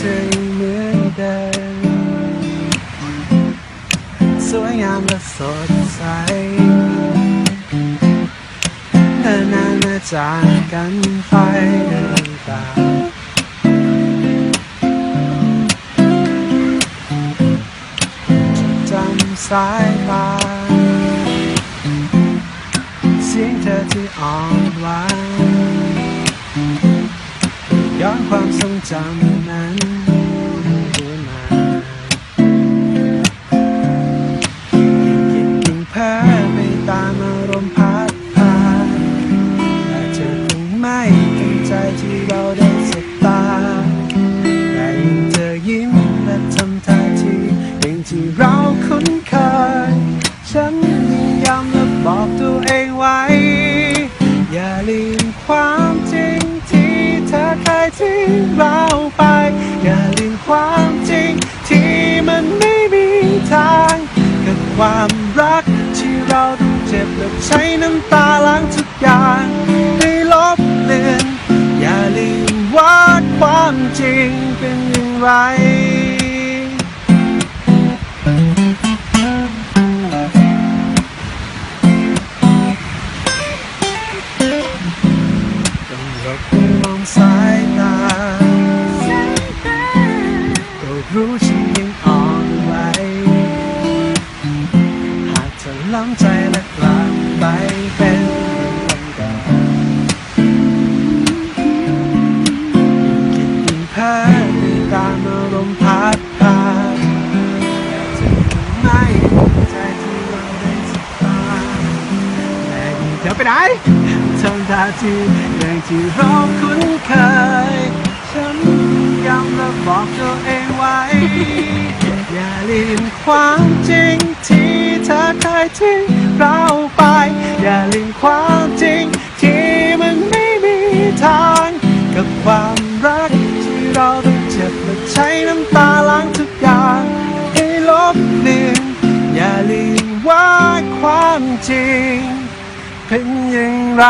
เธอยังเหมือนเดิมสวยงามและสดใสเธอนานมาจากกันไปเดินตาจำสายตาเสียงเธอที่อ่อนหวาน จำนั้นเรื่อยมายิ่งคิดยิ่งเพ้อไปตามอารมณ์พัดพาแต่เธอคงไม่ตั้งใจที่เราได้สบตาแต่ยิ่งเธอยิ้มและทำท่าทีอย่างที่เราคุ้นเคย ฉันยิ่งย้ำและบอกตัว ความรักที่เราต้องเจ็บและใช้น้ำตาล้างทุกอย่างให้ลบเลือนอย่าลืมว่าความจริงเป็นอย่างไรต้องหลบไปมองสายตาก็รู้ฉันยังอ่อน และกลับไปเป็นคนเก่ายิ่งคิดยิ่งเพ้อไปตามอารมณ์พัดพาแต่เธอคงไม่เข้าใจที่เราได้สบตาแต่ยิ่งเธอไปไหนทำท่าทีอย่างที่เราคุ้นเคย ฉันย้ำและบอกตัวเองไว้ อย่าลืมความจริงที่ ธอเคยทิ้งเราไป อย่าลืมความจริง ที่มันไม่มีทาง กับความรักที่เราต้องเจ็บและใช้น้ำตาล้างทุกอย่างให้ลบเลือนอย่าลืมว่าความจริง เป็นอย่างไร